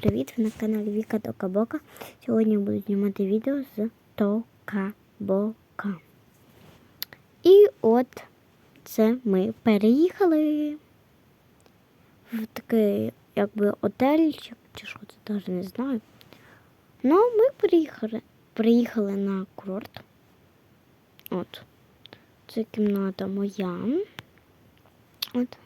привіт! Ви на каналі Віка Токабока. Сьогодні я буду знімати відео з Токабока. І от це ми переїхали в такий якби отельчик, чи що це навіть не знаю. Ну, ми приїхали, приїхали на курорт. От. Це кімната моя. От.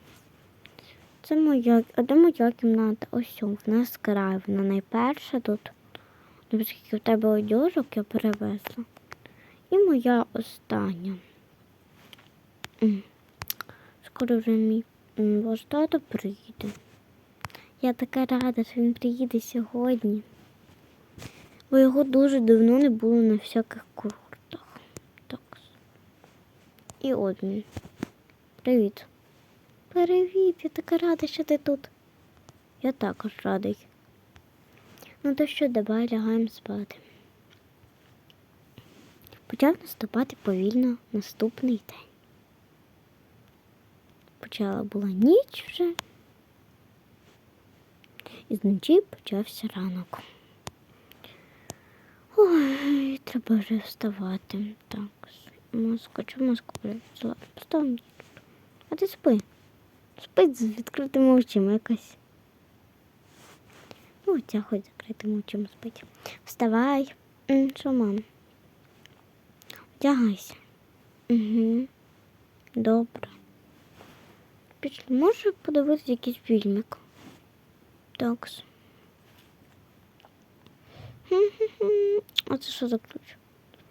Це моя, а де моя кімната? Ось в нас край, вона найперша тут. Ну, Оскільки в тебе одяжок я перевезла. І моя остання. Скоро вже мій ваш тато приїде. Я така рада, що він приїде сьогодні. Бо його дуже давно не було на всяких курортах. Так. І от він. Привіт. Привіт, я така рада, що ти тут. Я також радий. Ну то що, давай лягаємо спати. Почав наступати повільно наступний день. Почала була ніч вже. І зночі почався ранок. Ой, треба вже вставати. Так, маску, чому маску привезла? Постав. А ти спи. Спить з відкритими очима якась. Ну, ця хоч закритими очима спить. Вставай. Що, мам? Вдягайся. Угу. Добре. Пішли. Можу подивитися якийсь фільмик? Так. Хм-хм-хм. А це що за ключ?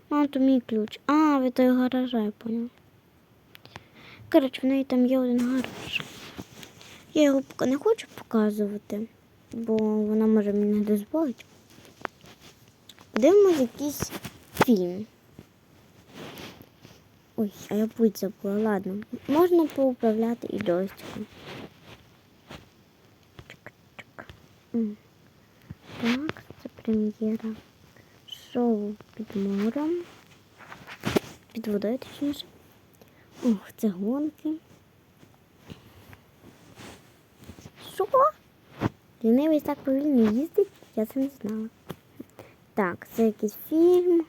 А, то мій ключ. А, від того гаража, я поняла. Коротше, в неї там є один гараж. Я його поки не хочу показувати, бо вона може мені не дозволить. Якийсь фільм. Ой, а я путь забула, ладно. Можна поуправляти і джойстиком. Так, це прем'єра. Шоу під морем. Під водою, точніше. Ох, це гонки. Що? Лінивий так повільно їздить, я це не знала. Так, це якийсь фільм.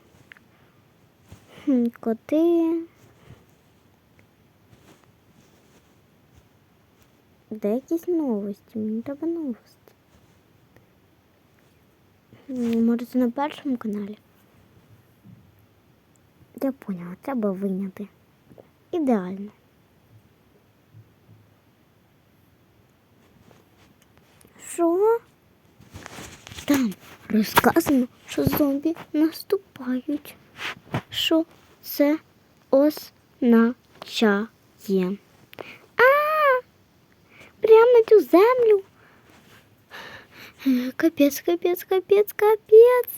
Коти. Де якісь новості? Мені треба новості. Може, це на першому каналі? Я поняла, треба виняти. Ідеально. Що? Там розказано, що зомбі наступають. Що це означає? А! Прямо цю землю. Капець, капець, капець, капець.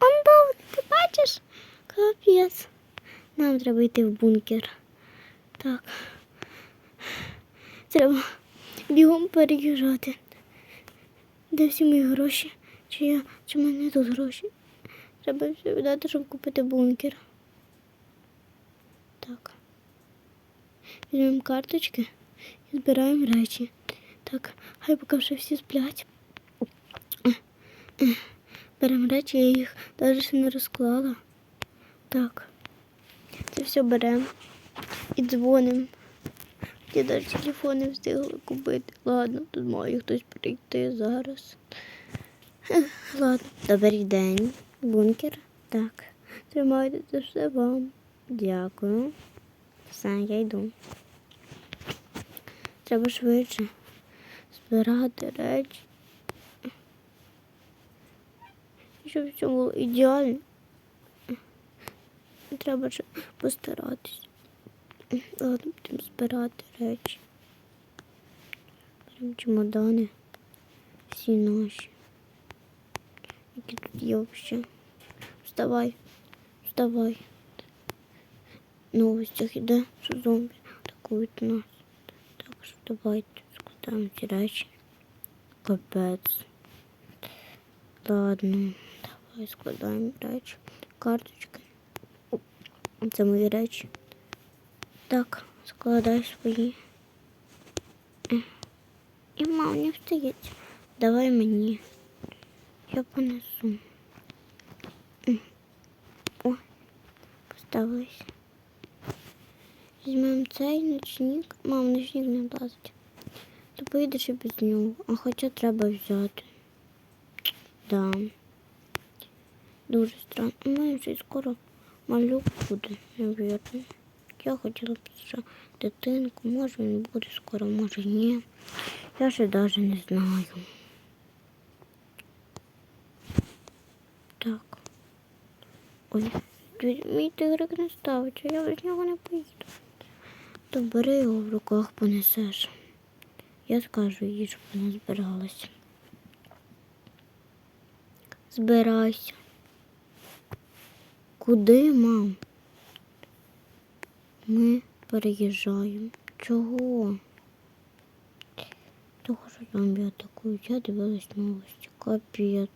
Он був, ти бачиш? Капець. Нам треба йти в бункер. Так. Треба бігом переїжджати. Де всі мої гроші? Чи я, чи в мене тут гроші? Треба все віддати, щоб купити бункер. Так. Візьмемо карточки і збираємо речі. Так, хай поки вже всі сплять. Беремо речі, я їх навіть ще не розклала. Так. Це все беремо дзвонимо. Я навіть телефон не встигли купити. Ладно, тут має хтось прийти зараз. Ладно, добрий день. Бункер. Так. Тримайте це все вам. Дякую. Все, я йду. Треба швидше збирати речі. Щоб все було ідеально. Треба ще постаратись. Ладно, будемо збирати речі. Беремо чемодани. Всі наші. Які тут є взагалі. Вставай, вставай. Новостях іде, що зомбі атакують нас. Так що давайте складаємо ці речі. Капець. Ладно, давай складаємо речі. Карточки. Це мої речі. Так, складай свої. І мама не встається. Давай мені. я понесу. О, поставилась. Візьмемо цей ночник. Мам, ночник не влазить. Ти поїдеш і без нього, а хоча треба взяти. Да. Дуже странно. У мене вже скоро малюк буде, навірно. Я хотіла б дитинку. Може він буде скоро, може ні. Я ще навіть не знаю. Так. Ой, мій тигрик не ставиться, я без нього не поїду. То бери його в руках понесеш. Я скажу їй, щоб вона збиралася. Збирайся. Куди, мам? Ми переїжджаємо. Чого? Того, що зомбі атакують. Я дивилась новості. Капець.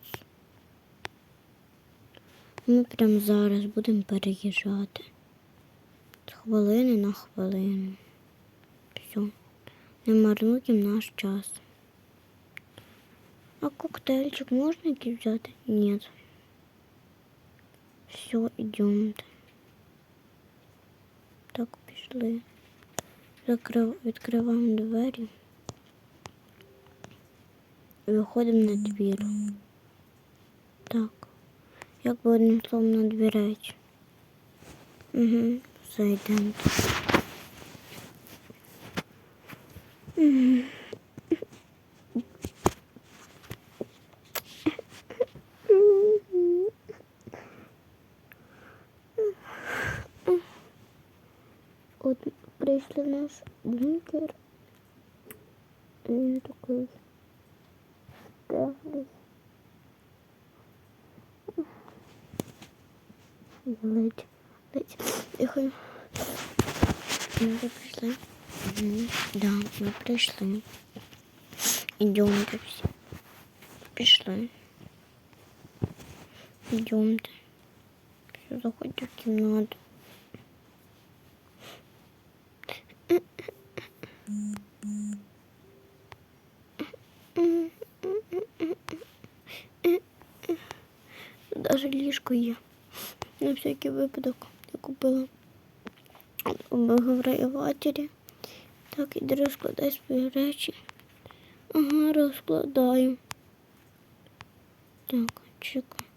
Ми прямо зараз будемо переїжджати. З хвилини на хвилину. Все. Не марнуємо наш час. А коктейльчик можна якийсь взяти? Ні. Все. Так, пішли. Закрив... Відкриваємо двері. І виходимо на двір. Так. Як би одним словом на двірець. Угу, зайдемо. Мгм. От прийшли в наш бункер. І Він такий теплий. Ледь, ледь. Тихо. Ми вже прийшли. Мгм. Да, ми прийшли. Ідемте всі. Пішли. Ідемте. Все, заходьте в кімнату. Даже ліжко є. На всякий випадок я купила обігрівателі. Так, іди розкладай свої речі. Ага, розкладаю. Так, чекай.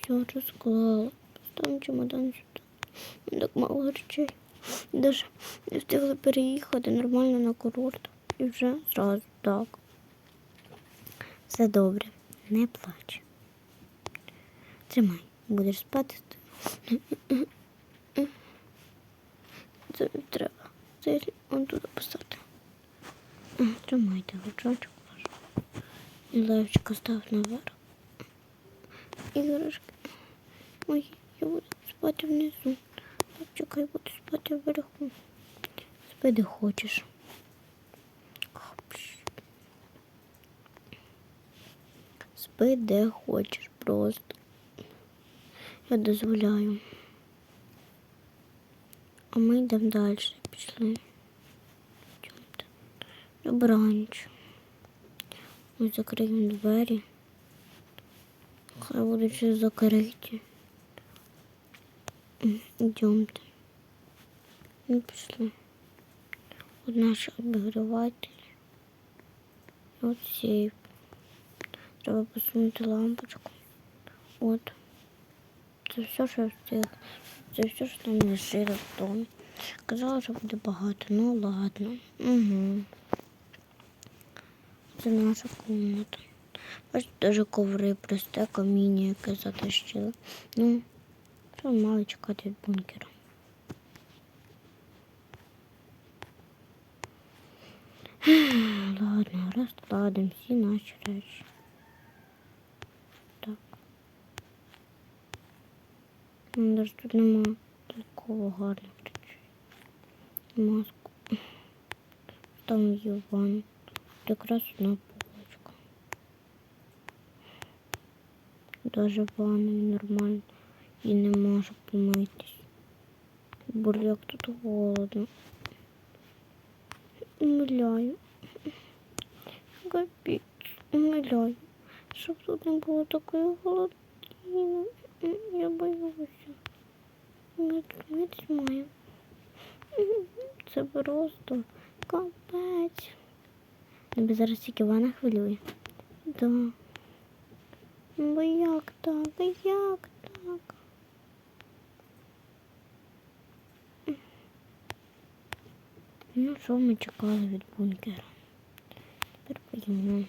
Все розклала. Поставимо чемодан сюди. Так мало речей. Даже не встигли переїхати нормально на курорт. І вже зразу так. Все добре, не плач. Тримай, будеш спати. Це не треба. Це он туди поставити. Тримайте гачочок ваш. І левчика став наверх. Іграшки. Ой, я буду спати внизу. Чекай, буду спати вверху. Спи де хочеш. Спи де хочеш просто. Я дозволяю. А ми йдемо далі. Пішли. Добраніч. Ми закриємо двері. Хай будуть ще закриті. Йдемте. Ми пішли. От наш обігріватель. От сейф. Треба посунути лампочку. От. Це все, що я встигла. Це все, що там лишили в домі. Казала, що буде багато. Ну ладно. Угу. Це наша комната. Бачите, даже коври просте каміння, яке затащили. Ну, що мали чекати від бункера. Ладно, розкладемо всі наші речі. Так. Ну, Даже тут нема такого гарних речей. Маску. Там є ванна. Якраз одна полочка. Даже ванна нормально. І не може помитись. Бо як тут холодно. Умиляю. Капець, умиляю. Щоб тут не було такої холодини. Я боюся. Ми тут маємо. Це просто капець. Тебе зараз тільки Івана хвилює. Да. Бо як так? Як так? Ну, що ми чекали від бункера? Тепер поїмо.